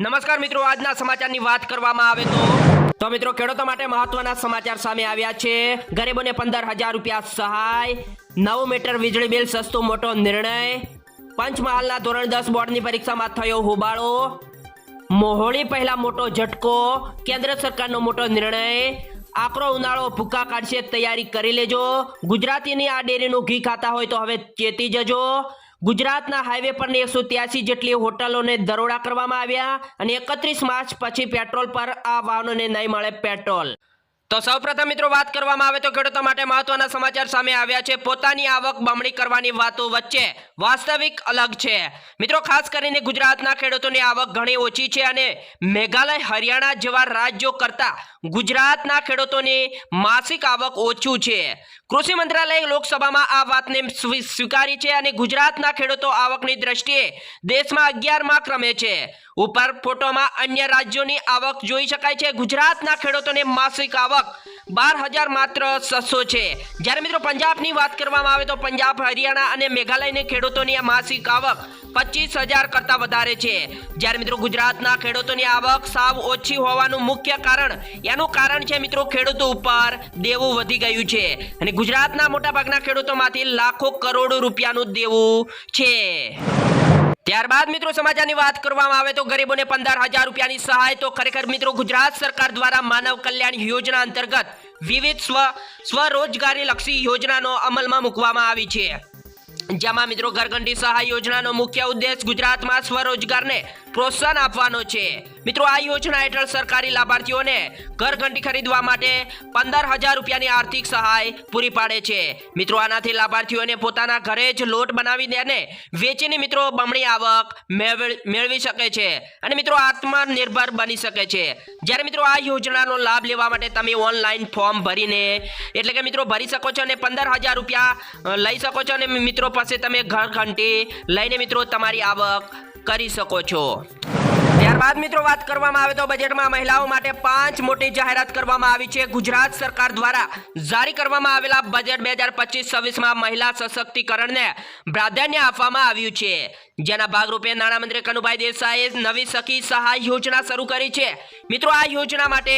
નમસ્કાર મિત્રો, આજના સમાચારની વાત કરવામાં આવે તો. તો મિત્રો, ખેડૂતો માટે મહત્વના સમાચાર સામે આવ્યા છે. ગરીબોને પંદર હજાર રૂપિયા સહાય. નવ મીટર વીજળી બિલ, સસ્તો મોટો નિર્ણય. પંચમહાલના ધોરણ દસ બોર્ડની પરીક્ષામાં થયો હોબાળો. મોહોળી પહેલા મોટો ઝટકો. કેન્દ્ર સરકારનો મોટો નિર્ણય. આકરો ઉનાળો ભૂકા કાઢશે, તૈયારી કરી લેજો. ગુજરાતીની આ ડેરીનું ઘી ખાતા હોય તો હવે ચેતી જજો. ગુજરાતના હાઈવે પરની એકસો ત્યાસી જેટલી હોટલોને દરોડા કરવામાં આવ્યા અને એકત્રીસ માર્ચ પછી પેટ્રોલ પર આ વાહનોને નહીં મળે પેટ્રોલ. તો સૌપ્રથમ મિત્રો વાત કરવામાં આવે તો ખેડૂતો માટે મહત્વના સમાચાર સામે આવ્યા છે. પોતાની આવક બમણી કરવાની વાતો વચ્ચે વાસ્તવિક અલગ છે. મિત્રો ખાસ કરીને ગુજરાતના ખેડૂતોની આવક ઘણી ઓછી છે અને મેઘાલય, હરિયાણા જેવા રાજ્યો કરતા ગુજરાતના ખેડૂતોની માસિક આવક ઓછું છે. કૃષિ મંત્રાલયે લોકસભામાં આ વાતને સ્વી- સ્વીકારી છે અને ગુજરાતના ખેડૂતો આવકની દ્રષ્ટિએ દેશમાં અગિયારમાં ક્રમે છે. ઉપર ફોટોમાં અન્ય રાજ્યોની આવક જોઈ શકાય છે. ગુજરાતના ખેડૂતોને માસિક આવક બાર હજાર માત્ર છસો છે. જ્યારે મિત્રો પંજાબની વાત કરવામાં આવે તો પંજાબ, હરિયાણા અને મેઘાલયની ખેડૂતોની માસિક આવક પચીસ હજાર કરતાં વધારે છે. જ્યારે મિત્રો ગુજરાતના ખેડૂતોની આવક સાવ ઓછી હોવાનું મુખ્ય કારણ, એનું કારણ છે મિત્રો ખેડૂતો ઉપર દેવું વધી ગયું છે. અને ગુજરાતના મોટાભાગના ખેડૂતોમાંથી લાખો કરોડો રૂપિયાનું દેવું છે. ત્યારબાદ મિત્રો સમાચારની વાત કરવામાં આવે તો ગરીબોને પંદર હજાર રૂપિયાની સહાય તો ખરેખર મિત્રો ગુજરાત સરકાર દ્વારા માનવ કલ્યાણ યોજના અંતર્ગત વિવિધ સ્વ સ્વરોજગારી લક્ષી યોજનાનો અમલમાં મૂકવામાં આવી છે. જેમાં મિત્રો ઘરઘંટી સહાય યોજનાનો મુખ્ય ઉદ્દેશ ગુજરાતમાં સ્વરોજગારને પ્રોત્સાહન આપવાનો છે. મિત્રો, આ યોજના હેઠળ સરકારી લાભાર્થીઓને ઘરઘંટી ખરીદવા માટે પંદર હજાર રૂપિયાની આર્થિક સહાય પૂરી પાડે છે. મિત્રો, આનાથી લાભાર્થીઓને પોતાના ઘરે જ લોટ બનાવી અને વેચીને મિત્રો બમણી આવક મેળવી શકે છે અને મિત્રો આત્મનિર્ભર બની શકે છે. જ્યારે મિત્રો આ યોજનાનો લાભ લેવા માટે તમે ઓનલાઈન ફોર્મ ભરીને, એટલે કે મિત્રો ભરી શકો છો અને પંદર હજાર રૂપિયા લઈ શકો છો અને મિત્રો પાસે તમે ઘર ઘંટી લઈને મિત્રો તમારી આવક કરી શકો છો. ત્યારબાદ મિત્રો વાત કરવામાં આવે તો બજેટમાં મહિલાઓ માટે પાંચ મોટી જાહેરાત કરવામાં આવી છે. ગુજરાત સરકાર દ્વારા જારી કરવામાં આવેલા બજેટ બે હજાર પચીસ છવ્વીસમાં મહિલા સશક્તિકરણને પ્રાધાન્ય આપવામાં આવ્યું છે. જેના ભાગરૂપે નાણામંત્રી કનુભાઈ દેસાઈએ નવી સખી સહાય યોજના શરૂ કરી છે. મિત્રો, આ યોજના માટે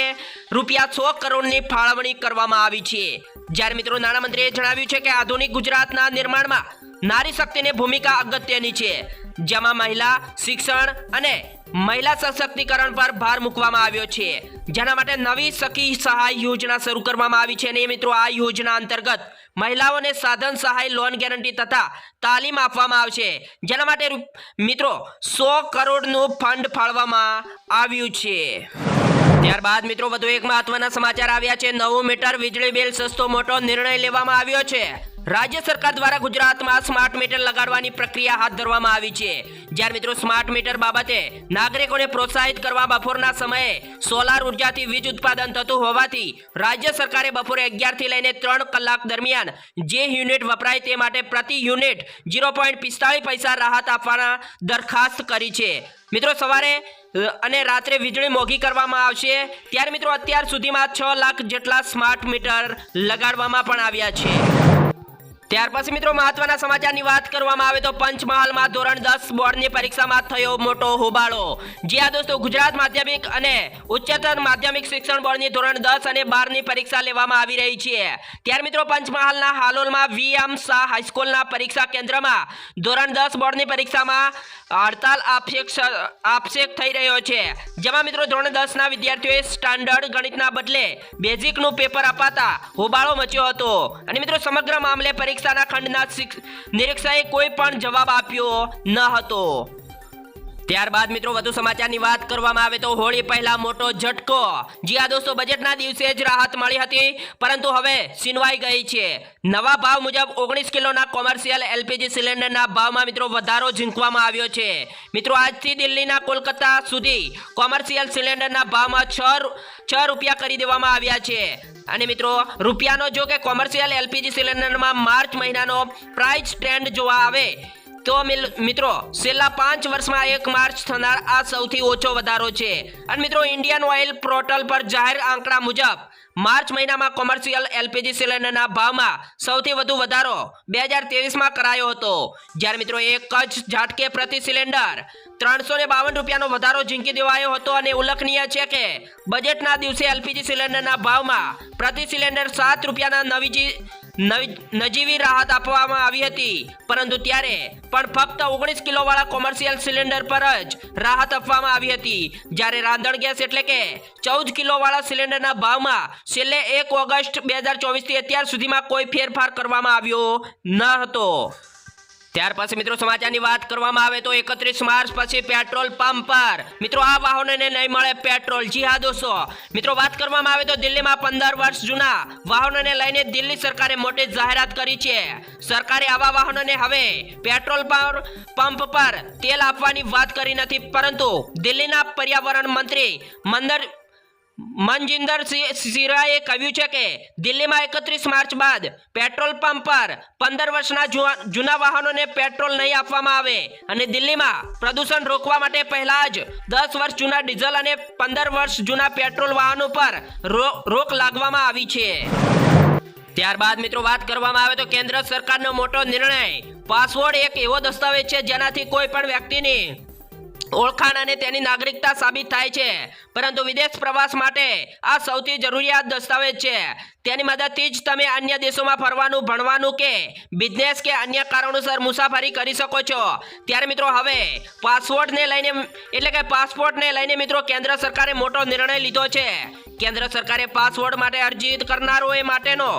રૂપિયા સો કરોડની ફાળવણી કરવામાં આવી છે. જ્યારે મિત્રો નાણામંત્રીએ જણાવ્યું છે કે આધુનિક ગુજરાતના નિર્માણમાં નારી શક્તિની ભૂમિકા અગત્યની છે. જેમાં મહિલા, શિક્ષણ અને મહિલા સશક્તિકરણ પર ભાર મૂકવામાં આવ્યો છે. જેના માટે નવી સખી સહાય યોજના શરૂ કરવામાં આવી છે અને મિત્રો આ યોજના અંતર્ગત મહિલાઓને સાધન સહાય, લોન ગેરંટી તથા તાલીમ આપવામાં આવશે. જેના માટે મિત્રો, સો કરોડનું ફંડ ફાળવામાં આવ્યું છે. ત્યારબાદ મિત્રો વધુ એક મહત્વના સમાચાર આવ્યા છે. નવું મીટર વીજળી બિલ સસ્તો મોટો નિર્ણય લેવામાં આવ્યો છે. રાજ્ય સરકાર દ્વારા ગુજરાતમાં સ્માર્ટ મીટર લગાડવાની પ્રક્રિયા હાથ ધરવામાં આવી છે. જ્યારે મિત્રો સ્માર્ટ મીટર બાબતે નાગરિકોને પ્રોત્સાહિત કરવા બપોરના સમયે સોલાર ઉર્જાથી વીજ ઉત્પાદન થતું હોવાથી રાજ્ય સરકારે બપોરે અગિયારથી લઈને ત્રણ કલાક દરમિયાન જે યુનિટ વપરાય તે માટે પ્રતિ યુનિટ ઝીરો પોઈન્ટ પિસ્તાળીસ પૈસા રાહત આપવાના દરખાસ્ત કરી છે. મિત્રો સવારે અને રાત્રે વીજળી મોઘી કરવામાં આવશે, ત્યારે મિત્રો અત્યાર સુધીમાં છ લાખ જેટલા સ્માર્ટ મીટર લગાડવામાં પણ આવ્યા છે. ત્યાર પછી મિત્રો મહત્વના સમાચારની વાત કરવામાં આવે તો પંચમહાલમાં ધોરણ દસ બોર્ડની પરીક્ષામાં થયો મોટો હોબાળો. જી આ દોસ્તો, ગુજરાત માધ્યમિક અને ઉચ્ચતર માધ્યમિક શિક્ષણ બોર્ડની ધોરણ દસ અને બારની પરીક્ષા લેવામાં આવી રહી છે. ત્યાર મિત્રો પંચમહાલના હાલોલમાં વીએમ શાહ હાઈસ્કૂલના પરીક્ષા કેન્દ્રમાં ધોરણ દસ બોર્ડની પરીક્ષામાં હડતાલ આક્ષેપ થઈ રહ્યો છે. જેમાં મિત્રો ધોરણ દસના વિદ્યાર્થીઓએ સ્ટાન્ડર્ડ ગણિતના બદલે બેઝિકનું પેપર અપાતા હોબાળો મચ્યો હતો. અને મિત્રો સમગ્ર મામલે પરીક્ષાના ખંડના નિરીક્ષકે કોઈ પણ જવાબ આપ્યો ન હતો. ત્યારબાદ મિત્રો વધુ સમાચારની વાત કરવામાં આવે તો હોળી પહેલા મોટો ઝટકો. જી આ દોસ્તો, બજેટના દિવસે જ રાહત મળી હતી, પરંતુ હવે છીનવાઈ ગઈ છે. નવા ભાવ મુજબ ઓગણીસ કિલોના કોમર્શિયલ એલપીજી સિલિન્ડરના ભાવમાં મિત્રો વધારો ઝીંકવામાં આવ્યો છે. મિત્રો, આજથી દિલ્હીના કોલકાતા સુધી કોમર્શિયલ સિલિન્ડરના ભાવમાં છ છ રૂપિયા કરી દેવામાં આવ્યા છે. અને મિત્રો, રૂપિયાનો જો કે કોમર્શિયલ એલપીજી સિલિન્ડરમાં માર્ચ મહિનાનો પ્રાઇસ ટ્રેન્ડ જોવા આવે તો મિત્રો, છેલ્લા પાંચ વર્ષમાં એક માર્ચ થનાર આ સૌથી ઓછો વધારો છે. અને મિત્રો, ઇન્ડિયન ઓઇલ પોર્ટલ પર જાહેર આંકડા મુજબ, માર્ચ મહિનામાં કોમર્શિયલ એલપીજી સિલિન્ડરના ભાવમાં સૌથી વધુ વધારો બે હજાર તેવીસમાં કરાયો હતો. જ્યારે મિત્રો, એક જ ઝાટકે પ્રતિ સિલિન્ડર ત્રણસો ને બાવન રૂપિયાનો વધારો ઝીંકી દેવાયો હતો અને ઉલ્લેખનીય છે કે, બજેટના દિવસે એલપીજી સિલિન્ડરના ભાવમાં પ્રતિ સિલિન્ડર સાત રૂપિયાના નવી નજીવી રાહત આપવામાં આવી હતી. પરંતુ ત્યારે પણ ફક્ત ઓગણીસ કિલોવાળા કોમર્શિયલ સિલિન્ડર પર જ રાહત આપવામાં આવી હતી. જ્યારે રાંધણ ગેસ એટલે કે ચૌદ કિલોવાળા સિલિન્ડરના ભાવમાં છેલ્લે એક ઓગસ્ટ બે હજાર ચોવીસથી અત્યાર સુધીમાં કોઈ ફેરફાર કરવામાં આવ્યો ન હતો. ત્યાર પછી મિત્રો સમાચારની વાત કરવામાં આવે તો એકત્રીસ માર્ચ પછી પેટ્રોલ પંપ પર. મિત્રો, આ વાહનોને નહીં મળે પેટ્રોલ જી હા દોસ્તો મિત્રો, વાત કરવામાં આવે તો દિલ્હીમાં પંદર વર્ષ જૂના વાહનોને લઈને દિલ્હી સરકારે મોટી જાહેરાત કરી છે. સરકારે આવા વાહનોને હવે પેટ્રોલ પર, પંપ પર તેલ આપવાની વાત કરી નથી. પરંતુ દિલ્હીના પર્યાવરણ મંત્રી મંદર મનજિંદર સિરાએ કહ્યું છે કે દિલ્હીમાં એકત્રીસ માર્ચ બાદ પેટ્રોલ પંપ પર પંદર વર્ષના જૂના વાહનોને પેટ્રોલ નહીં આપવામાં આવે અને દિલ્હીમાં પ્રદૂષણ રોકવા માટે પહેલા જ દસ વર્ષ જૂના ડીઝલ અને પંદર વર્ષ જૂના પેટ્રોલ વાહનો પર રોક લાગવામાં આવી છે. ત્યારબાદ મિત્રો વાત કરવામાં આવે તો કેન્દ્ર સરકારનો મોટો નિર્ણય પાસવર્ડ એક એવો દસ્તાવેજ છે જેનાથી કોઈ પણ વ્યક્તિની ઓળખાણ અને તેની નાગરિકતા સાબિત થાય છે. પરંતુ વિદેશ પ્રવાસ માટે આ સૌથી જરૂરિયાત દસ્તાવેજ છે. તેની મદદથી જ તમે અન્ય દેશોમાં ફરવાનું, ભણવાનું કે બિઝનેસ કે અન્ય કારણોસર મુસાફરી કરી શકો છો. ત્યારે મિત્રો, હવે પાસપોર્ટને લઈને, એટલે કે પાસપોર્ટને લઈને મિત્રો, કેન્દ્ર સરકારે મોટો નિર્ણય લીધો છે. કેન્દ્ર સરકારે પાસપોર્ટ માટે અરજી કરનારોએ માટેનો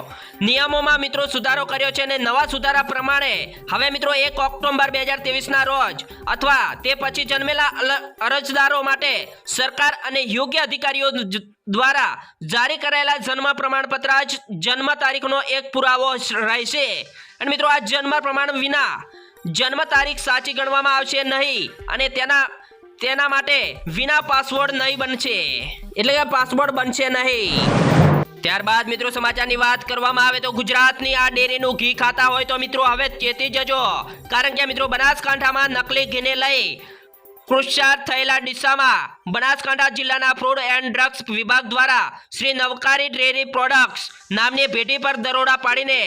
નિયમોમાં મિત્રો સુધારો કર્યો છે અને નવા સુધારા પ્રમાણે હવે મિત્રો એક ઓક્ટોબર બે હજાર ના રોજ અથવા તે પછી જન્મેલા અરજદારો માટે સરકાર અને યોગ્ય અધિકારીઓ દ્વારા જારી કરાયેલા જન્મ પ્રમાણપત્ર જ જન્મ તારીખનો એક પુરાવો રહેશે. અને મિત્રો આ જન્મ પ્રમાણ વિના જન્મ તારીખ સાચી ગણવામાં આવશે નહીં અને તેના તેના માટે વિના પાસવર્ડ નહીં બનશે. એટલે કે પાસવર્ડ બનશે નહીં. ત્યારબાદ મિત્રો સમાચારની વાત કરવામાં આવે તો ગુજરાતની આ ડેરીનું ઘી ખાતા હોય તો મિત્રો હવે ચેતી જજો. કારણ કે મિત્રો બનાસકાંઠામાં નકલી ઘીને લઈ કૃષિજાત થયેલા ડીસામાં બનાસકાંઠા જિલ્લાના ફૂડ એન્ડ ડ્રગ્સ વિભાગ દ્વારા શ્રી નવકારી ડેરી પ્રોડક્ટ્સ નામની ભેટી પર દરોડા પાડીને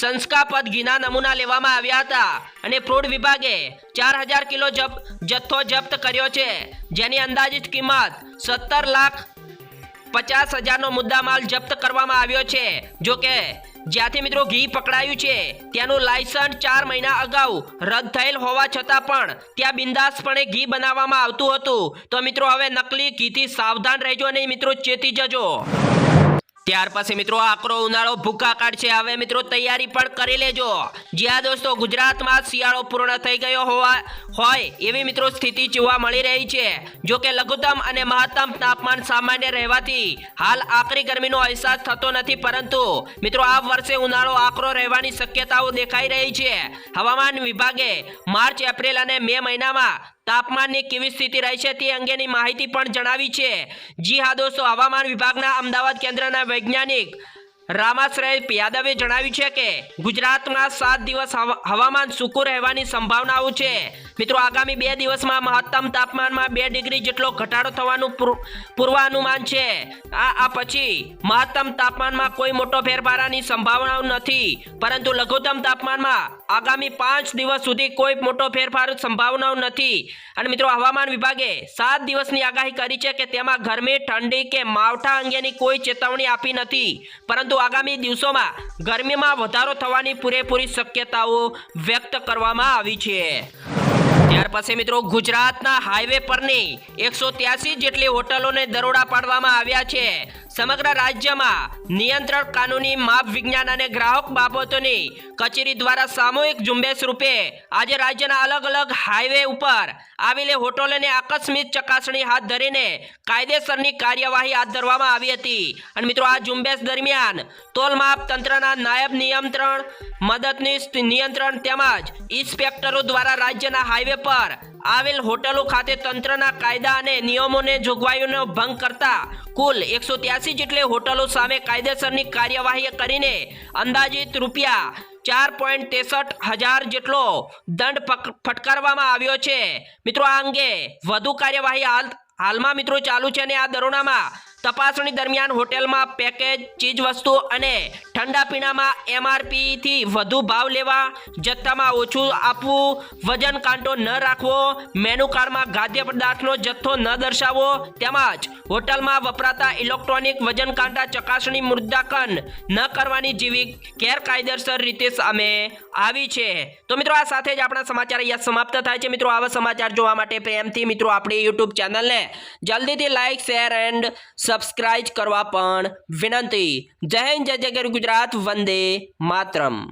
સંસ્કાપદ ઘીના નમૂના લેવામાં આવ્યા હતા અને ફૂડ વિભાગે ચાર હજાર કિલો જપ જથ્થો જપ્ત કર્યો છે. જેની અંદાજિત કિંમત સત્તર લાખ પચાસ હજારનો મુદ્દામાલ જપ્ત કરવામાં આવ્યો છે. જો કે જ્યાંથી મિત્રો ઘી પકડાયું છે, ત્યાંનું લાયસન્સ ચાર મહિના અગાઉ રદ થયેલ હોવા છતાં પણ ત્યાં બિંદાસપણે ઘી બનાવવામાં આવતું હતું. તો મિત્રો, હવે નકલી ઘીથી સાવધાન રહેજો અને મિત્રો, ચેતી જજો. ત્યાર પછી મિત્રો આકરો ઉનાળો ભૂકા કાઢશે. હવે મિત્રો તૈયારી પણ કરી લેજો. જ્યાં દોસ્તો ગુજરાતમાં શિયાળો પૂર્ણ થઈ ગયો હોવા હોય એવી મિત્રો સ્થિતિ જોવા મળી રહી છે. જો કે લઘુત્તમ અને મહત્તમ તાપમાન સામાન્ય રહેવાથી હાલ આકરી ગરમીનો અહેસાસ થતો નથી, પરંતુ મિત્રો આ વર્ષે ઉનાળો આકરો રહેવાની શક્યતાઓ દેખાઈ રહી છે. હવામાન વિભાગે માર્ચ, એપ્રિલ અને મે મહિનામાં તાપમાનની કેવી સ્થિતિ રહેશે તે અંગેની માહિતી પણ જણાવી છે. જી હા દોસ્તો, હવામાન વિભાગના અમદાવાદ કેન્દ્રના વૈજ્ઞાનિક રામાશ્રય યાદવે જણાવ્યું છે કે ગુજરાતમાં સાત દિવસ હવા- હવામાન સૂકું રહેવાની સંભાવનાઓ છે. મિત્રો, આગામી બે દિવસમાં મહત્તમ તાપમાનમાં બે ડિગ્રી જેટલો ઘટાડો થવાનું પૂર્વાનુમાન છે. આ આ પછી મહત્તમ તાપમાનમાં કોઈ મોટો ફેરફારાની સંભાવનાઓ નથી. પરંતુ લઘુત્તમ તાપમાનમાં આગામી પાંચ દિવસ સુધી કોઈ મોટો ફેરફાર સંભાવનાઓ નથી. અને મિત્રો, હવામાન વિભાગે સાત દિવસની આગાહી કરી છે કે તેમાં ગરમી, ઠંડી કે માવઠા અંગેની કોઈ ચેતવણી આપી નથી. પરંતુ આગામી દિવસોમાં ગરમીમાં વધારો થવાની પૂરેપૂરી શક્યતાઓ વ્યક્ત કરવામાં આવી છે. ત્યાર પછી મિત્રો ગુજરાતના હાઈવે પરની એકસો ત્યાસી જેટલી હોટલોને દરોડા પાડવામાં આવ્યા છે. સમગ્ર રાજ્યમાં નિયંત્રણ કાનૂની માપ વિજ્ઞાન અને ગ્રાહક બાબતોની કચેરી દ્વારા સામૂહિક ઝુંબેશ રૂપે આજે રાજ્યના અલગ અલગ હાઈવે ઉપર આવેલી હોટલોને આકસ્મિક ચકાસણી હાથ ધરીને કાયદેસરની કાર્યવાહી હાથ ધરવામાં આવી હતી. અને મિત્રો આ ઝુંબેશ દરમિયાન તોલમાપ તંત્રના નાયબ નિયંત્રણ, મદદનીશ નિયંત્રણ તેમજ ઇન્સ્પેક્ટરો દ્વારા રાજ્યના હાઈવે પર આવેલ હોટલો ખાતે તંત્રના કાયદા અને નિયમોને જોગવાઈઓનો ભંગ કરતા કુલ એકસો ત્યાસી જેટલી હોટલો સામે કાયદેસરની કાર્યવાહી કરીને અંદાજિત રૂપિયા ચાર પોઈન્ટ ત્રેસઠ હજાર જેટલો દંડ ફટકારવામાં આવ્યો છે. મિત્રો, આ અંગે વધુ કાર્યવાહી હાલ, હાલમાં મિત્રો ચાલુ છે અને આ દરોડામાં તપાસણી દરમિયાન હોટેલમાં પેકેજ ચીજ વસ્તુઓ અને ઠંડા પીણામાં એમઆરપીથી વધુ ભાવ લેવા, જથ્થામાં ઓછું આપવું, વજન કાંટો ન રાખવો, મેનુ કાર્ડમાં ખાદ્ય પદાર્થનો જથ્થો ન દર્શાવવો તેમજ હોટલમાં વપરાતા ઇલેક્ટ્રોનિક વજન કાંટા ચકાસણી મુદ્દાકન ન કરવાની જેવી ગેરકાયદેસર રીતે સામે આવી છે. તો મિત્રો, આ સાથે જ આપણા સમાચાર અહીંયા સમાપ્ત થાય છે. મિત્રો, આવા સમાચાર જોવા માટે પ્રેમથી મિત્રો, આપણી યુટ્યુબ ચેનલને જલ્દીથી લાઇક શેર એન્ડ સબસ્ક્રાઇબ કરવા પણ વિનંતી. જય હિન્દ જય જય ગુજરાત વંદે માતરમ.